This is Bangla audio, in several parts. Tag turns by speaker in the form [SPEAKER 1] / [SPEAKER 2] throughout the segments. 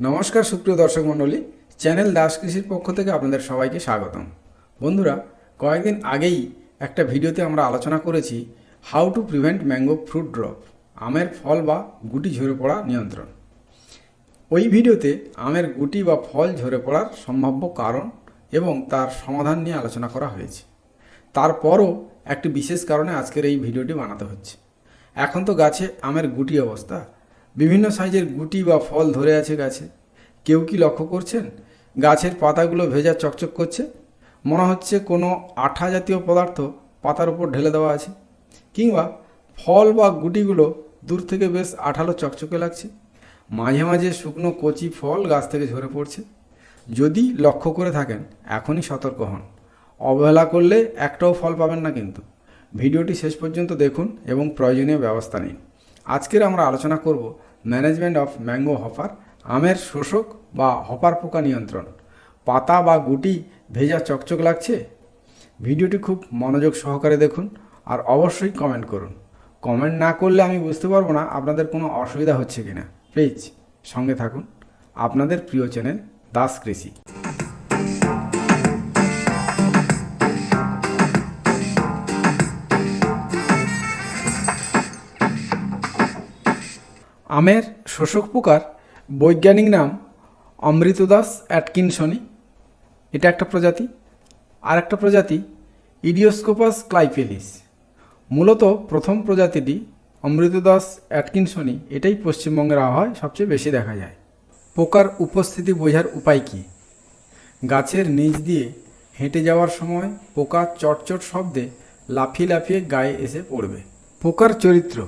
[SPEAKER 1] নমস্কার সুপ্রিয় দর্শক মণ্ডলী, চ্যানেল দাস কৃষির পক্ষ থেকে আপনাদের সবাইকে স্বাগতম। বন্ধুরা, কয়েকদিন আগেই একটা ভিডিওতে আমরা আলোচনা করেছি how to prevent mango fruit drop আমের ফল বা গুটি ঝরে পড়া নিয়ন্ত্রণ। ওই ভিডিওতে আমের গুটি বা ফল ঝরে পড়ার সম্ভাব্য কারণ এবং তার সমাধান নিয়ে আলোচনা করা হয়েছে। তারপরও একটি বিশেষ কারণে আজকের এই ভিডিওটি বানাতে হচ্ছে। এখন তো গাছে আমের গুটি অবস্থা বিভিন্ন সাইজের গুটি বা ফল ধরে আছে গাছে। কেউ কি লক্ষ্য করছেন? গাছের পাতাগুলো ভেজা চকচক করছে। মনে হচ্ছে কোনো আঠা জাতীয় পদার্থ পাতার উপর ঢেলে দেওয়া আছে। কিংবা ফল বা গুটিগুলো দূর থেকে বেশ আঠালো চকচকে লাগছে। মাঝে মাঝে শুকনো কচি ফল গাছ থেকে ঝরে পড়ছে। যদি লক্ষ্য করে থাকেন, এখনই সতর্ক হন। অবহেলা করলে একটাও ফল পাবেন না কিন্তু। ভিডিওটি শেষ পর্যন্ত দেখুন এবং প্রয়োজনীয় ব্যবস্থা নিন। আজকের আমরা আলোচনা করব ম্যানেজমেন্ট অফ ম্যাঙ্গো হপার আমের শোষক বা হপার পোকা নিয়ন্ত্রণ। পাতা বা গুটি ভেজা চকচক লাগছে? ভিডিওটি খুব মনোযোগ সহকারে দেখুন আর অবশ্যই কমেন্ট করুন। কমেন্ট না করলে আমি বুঝতে পারব না আপনাদের কোনো অসুবিধা হচ্ছে কিনা। প্লিজ সঙ্গে থাকুন। আপনাদের প্রিয় চ্যানেল দাস কৃষি। আমের শোষক পোকার বৈজ্ঞানিক নাম অমৃতদাস অ্যাটকিনসনি এটা একটা প্রজাতি। আর একটা প্রজাতি, ইডিওস্কোপাস ক্লাইপেলিস মূলত প্রথম প্রজাতিটি অমৃতদাস অ্যাটকিনসনি এটাই পশ্চিমবঙ্গের আবহাওয়ায় সবচেয়ে বেশি দেখা যায়। পোকার উপস্থিতি বোঝার উপায় কী? গাছের নিচ দিয়ে হেঁটে যাওয়ার সময় পোকা চটচট শব্দে লাফিয়ে লাফিয়ে গায়ে এসে পড়বে। পোকার চরিত্র,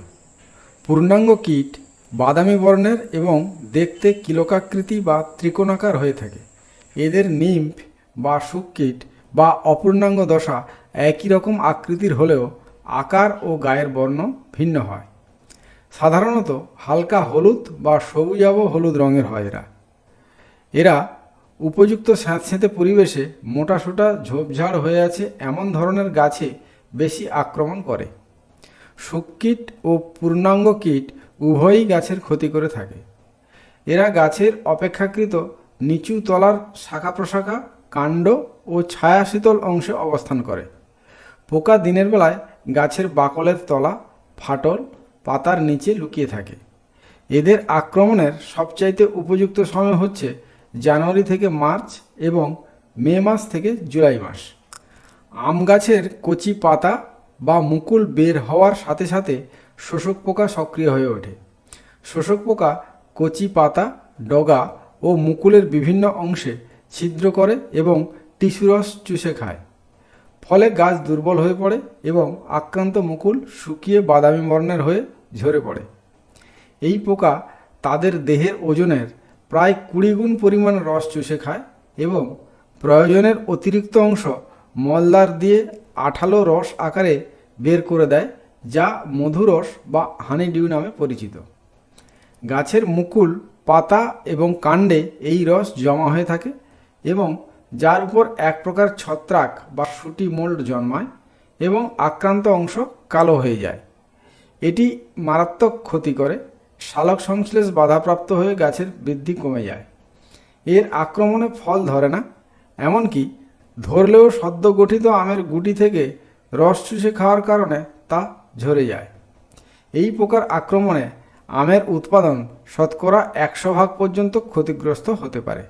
[SPEAKER 1] পূর্ণাঙ্গ কীট বাদামি বর্ণের এবং দেখতে কিলোকাকৃতি বা ত্রিকোণাকার হয়ে থাকে। এদের নিম্ফ বা শুককীট বা অপূর্ণাঙ্গ দশা একই রকম আকৃতির হলেও আকার ও গায়ের বর্ণ ভিন্ন হয়। সাধারণত হালকা হলুদ বা সবুজাব হলুদ রঙের হয় এরা। এরা উপযুক্ত স্যাঁতস্যাঁতে পরিবেশে মোটাসোটা ঝোপঝাড় হয়ে আছে এমন ধরনের গাছে বেশি আক্রমণ করে। শুককীট ও পূর্ণাঙ্গ কীট উভয়ই গাছের ক্ষতি করে থাকে। এরা গাছের অপেক্ষাকৃত নিচু তলার শাখা প্রশাখা কাণ্ড ও ছায়া শীতল অংশে অবস্থান করে। পোকা দিনের বেলায় গাছের বাকলের তলা, ফাটল, পাতার নিচে লুকিয়ে থাকে। এদের আক্রমণের সবচাইতে উপযুক্ত সময় হচ্ছে জানুয়ারি থেকে মার্চ এবং মে মাস থেকে জুলাই মাস। আম গাছের কচি পাতা বা মুকুল বের হওয়ার সাথে সাথে শোষক পোকা সক্রিয় হয়ে ওঠে। শোষক পোকা কচি পাতা, ডগা ও মুকুলের বিভিন্ন অংশে ছিদ্র করে এবং টিস্যুরস চুষে খায়। ফলে গাছ দুর্বল হয়ে পড়ে এবং আক্রান্ত মুকুল শুকিয়ে বাদামি বর্ণের হয়ে ঝরে পড়ে। এই পোকা তাদের দেহের ওজনের প্রায় কুড়ি গুণ পরিমাণ রস চুষে খায় এবং প্রয়োজনের অতিরিক্ত অংশ মলদার দিয়ে আঠালো রস আকারে বের করে দেয় যা মধুরস বা হানি ডিউ নামে পরিচিত। গাছের মুকুল, পাতা এবং কাণ্ডে এই রস জমা হয়ে থাকে এবং যার উপর এক প্রকার ছত্রাক বা সুটি মোল্ড জন্মায় এবং আক্রান্ত অংশ কালো হয়ে যায়। এটি মারাত্মক ক্ষতি করে, শালক সংশ্লেষ বাধাপ্রাপ্ত হয়ে গাছের বৃদ্ধি কমে যায়। এর আক্রমণে ফল ধরে না, এমনকি ধরলেও সদ্য গঠিত আমের গুটি থেকে রস চুষে খাওয়ার কারণে তা ঝরে যায়। এই পোকার আক্রমণে আমের উৎপাদন শতকরা একশো ভাগ পর্যন্ত ক্ষতিগ্রস্ত হতে পারে।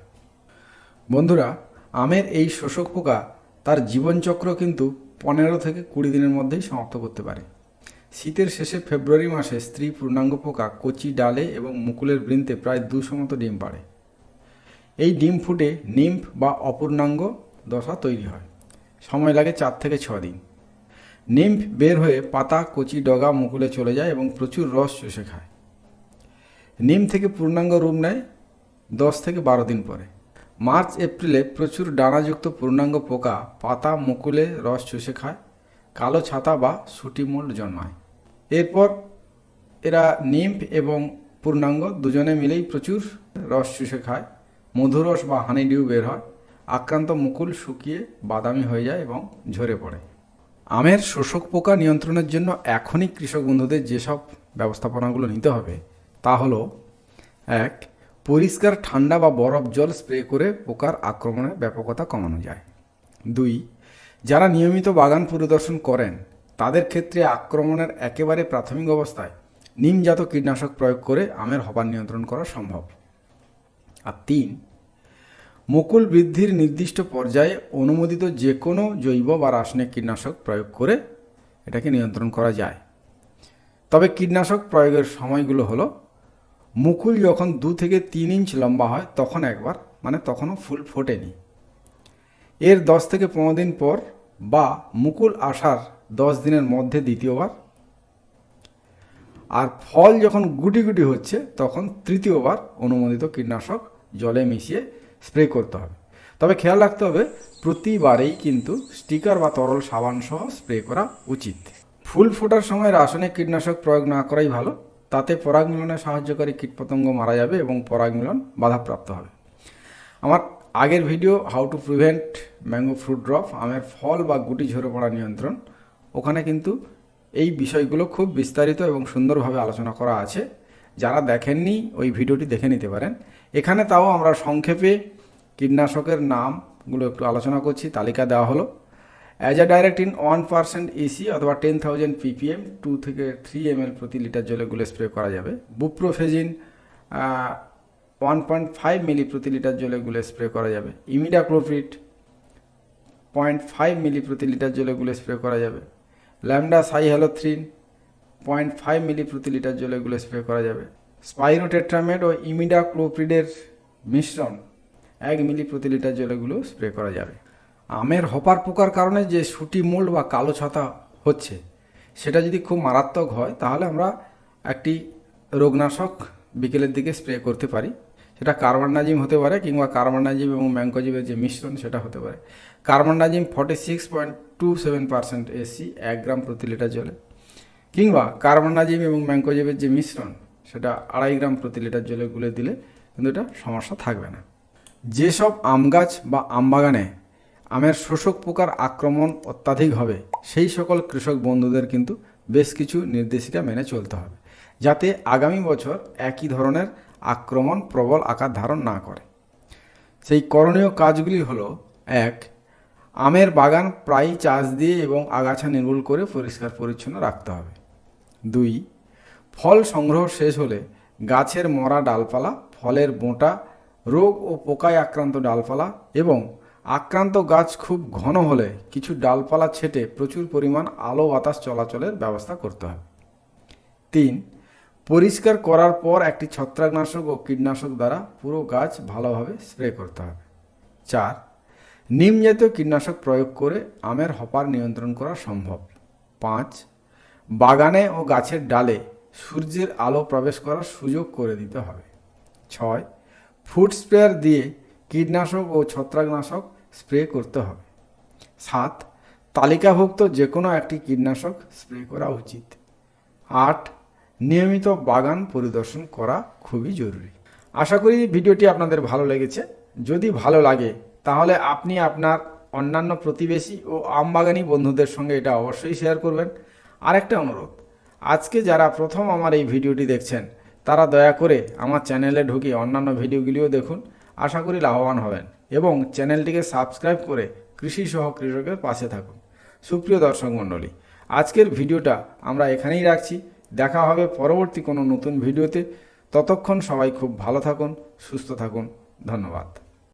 [SPEAKER 1] বন্ধুরা, আমের এই শোষক পোকা তার জীবনচক্র কিন্তু পনেরো থেকে কুড়ি দিনের মধ্যেই সমাপ্ত করতে পারে। শীতের শেষে ফেব্রুয়ারি মাসে স্ত্রী পূর্ণাঙ্গ পোকা কচি, ডালে এবং মুকুলের বৃন্তে প্রায় দুশো মতো ডিম পাড়ে। এই ডিম ফুটে নিম্ফ বা অপূর্ণাঙ্গ দশা তৈরি হয়। সময় লাগে চার থেকে ছ দিন। নিম্ফ বের হয়ে পাতা, কচি, ডগা, মুকুলে চলে যায় এবং প্রচুর রস চষে খায়। নিম থেকে পূর্ণাঙ্গ রূপ নেয় দশ থেকে বারো দিন পরে। মার্চ, এপ্রিলে প্রচুর ডানাযুক্ত পূর্ণাঙ্গ পোকা পাতা, মুকুলে রস চুষে খায়, কালো ছাতা বা সুটি মোল্ড জন্মায়। এরপর এরা নিম্ফ এবং পূর্ণাঙ্গ দুজনে মিলেই প্রচুর রস চুষে খায়, মধুরস বা হানিডিউ বের হয়, আক্রান্ত মুকুল শুকিয়ে বাদামি হয়ে যায় এবং ঝরে পড়ে। আমের শোষক পোকা নিয়ন্ত্রণের জন্য এখনই কৃষক বন্ধুদের যেসব ব্যবস্থাপনাগুলো নিতে হবে, তা হলো, এক, পরিষ্কার ঠান্ডা বা বরফ জল স্প্রে করে পোকার আক্রমণের ব্যাপকতা কমানো যায়। দুই, যারা নিয়মিত বাগান পরিদর্শন করেন, তাদের ক্ষেত্রে আক্রমণের একেবারে প্রাথমিক অবস্থায় নিমজাত কীটনাশক প্রয়োগ করে আমের হবার নিয়ন্ত্রণ করা সম্ভব। আর তিন মুকুল বৃদ্ধির নির্দিষ্ট পর্যায়ে অনুমোদিত যে কোনো জৈব বা রাসায়নিক কীটনাশক প্রয়োগ করে এটাকে নিয়ন্ত্রণ করা যায়। তবে কীটনাশক প্রয়োগের সময়গুলো হলো, মুকুল যখন দু থেকে তিন ইঞ্চ লম্বা হয় তখন একবার মানে তখনও ফুল ফোটেনি। এর দশ থেকে পনেরো দিন পর বা মুকুল আসার দশ দিনের মধ্যে দ্বিতীয়বার। আর ফল যখন গুটি গুটি হচ্ছে তখন তৃতীয়বার অনুমোদিত কীটনাশক জলে মিশিয়ে স্প্রে করতে হবে। তবে খেয়াল রাখতে হবে, প্রতিবারেই কিন্তু স্টিকার বা তরল সাবান সহ স্প্রে করা উচিত। ফুল ফোটার সময় রাসায়নিক কীটনাশক প্রয়োগ না করাই ভালো, তাতে পরাগ মিলনে সাহায্যকারী কীটপতঙ্গ মারা যাবে এবং পরাগ মিলন বাধাপ্রাপ্ত হবে। আমার আগের video how to prevent mango fruit drop আমের ফল বা গুটি ঝরে পড়া নিয়ন্ত্রণ, ওখানে কিন্তু এই বিষয়গুলো খুব বিস্তারিত এবং সুন্দরভাবে আলোচনা করা আছে। যারা দেখেননি ওই ভিডিওটি দেখে নিতে পারেন। এখানে তাও আমরা সংক্ষেপে কীটনাশকের নামগুলো একটু আলোচনা করছি, তালিকা দেওয়া হলো। As a direct in one percent SC অথবা টেন থাউজেন্ড পিপিএম টু থেকে থ্রি এম এল প্রতি লিটার জলে গুলে স্প্রে করা যাবে। Buprofezin one point five milli প্রতি লিটার জলে গুলে স্প্রে করা যাবে। ইমিডাক্লোপ্রিট পয়েন্ট ফাইভ মিলি প্রতি লিটার জলে গুলে স্প্রে করা যাবে। Lambda cyhalothrin point five milli প্রতি লিটার জলে গুলে স্প্রে করা যাবে। স্পাইরোটেট্রামেড ও ইমিডাক্লোপ্রিডের মিশ্রণ এক মিলি প্রতি লিটার জলেগুলো স্প্রে করা যাবে। আমের হপার পোকার কারণে যে সুটি মোল্ড বা কালো ছাতা হচ্ছে, সেটা যদি খুব মারাত্মক হয়, তাহলে আমরা একটি রোগনাশক বিকেলের দিকে স্প্রে করতে পারি। সেটা কার্বনডাজিম হতে পারে কিংবা কার্বনডাজিম এবং ম্যাঙ্কোজিমের যে মিশ্রণ, সেটা হতে পারে। Carbendazim forty six point two seven percent SC এক গ্রাম প্রতি লিটার জলে। কিংবা কার্বনডাজিম এবং ম্যাঙ্কোজিমের যে মিশ্রণ, সেটা আড়াই গ্রাম প্রতি লিটার জলে গুলে দিলে কিন্তু এটা সমস্যা থাকবে না। যেসব আম গাছ বা আম বাগানে আমের শোষক পোকার আক্রমণ অত্যাধিক হবে, সেই সকল কৃষক বন্ধুদের কিন্তু বেশ কিছু নির্দেশিকা মেনে চলতে হবে, যাতে আগামী বছর একই ধরনের আক্রমণ প্রবল আকার ধারণ না করে। সেই করণীয় কাজগুলি হলো, এক, আমের বাগান প্রায় চাষ দিয়ে এবং আগাছা নির্মূল করে পরিষ্কার পরিচ্ছন্ন রাখতে হবে। দুই, ফল সংগ্রহ শেষ হলে গাছের মরা ডালপালা, ফলের বোঁটা রোগ ও পোকায় আক্রান্ত ডালপালা এবং আক্রান্ত গাছ খুব ঘন হলে কিছু ডালপালা ছেটে প্রচুর পরিমাণ আলো বাতাস চলাচলের ব্যবস্থা করতে হবে। তিন, পরিষ্কার করার পর একটি ছত্রাকনাশক ও কীটনাশক দ্বারা পুরো গাছ ভালোভাবে স্প্রে করতে হবে। চার, নিম জাতীয় কীটনাশক প্রয়োগ করে আমের হপার নিয়ন্ত্রণ করা সম্ভব। পাঁচ বাগানে ও গাছের ডালে সূর্যের আলো প্রবেশ করার সুযোগ করে দিতে হবে। ছয়, ফুড স্প্রেয়ার দিয়ে কীটনাশক ও ছত্রাকনাশক স্প্রে করতে হবে। সাত, তালিকাভুক্ত যে কোনো একটি কীটনাশক স্প্রে করা উচিত। আট, নিয়মিত বাগান পরিদর্শন করা খুবই জরুরি। আশা করি ভিডিওটি আপনাদের ভালো লেগেছে। যদি ভালো লাগে, তাহলে আপনি আপনার অন্যান্য প্রতিবেশী ও আমবাগানি বন্ধুদের সঙ্গে এটা অবশ্যই শেয়ার করবেন। আরেকটা অনুরোধ। আজকে যারা প্রথম আমার এই ভিডিওটি দেখছেন, তারা দয়া করে আমার চ্যানেলে ঢুকে অন্যান্য ভিডিওগুলিও দেখুন। আশা করি লাভবান হবেন এবং চ্যানেলটিকে সাবস্ক্রাইব করে কৃষি সহ কৃষকের পাশে থাকুন। সুপ্রিয় দর্শক মণ্ডলী, আজকের ভিডিওটা আমরা এখানেই রাখছি। দেখা হবে পরবর্তী কোনো নতুন ভিডিওতে। ততক্ষণ সবাই খুব ভালো থাকুন, সুস্থ থাকুন। ধন্যবাদ।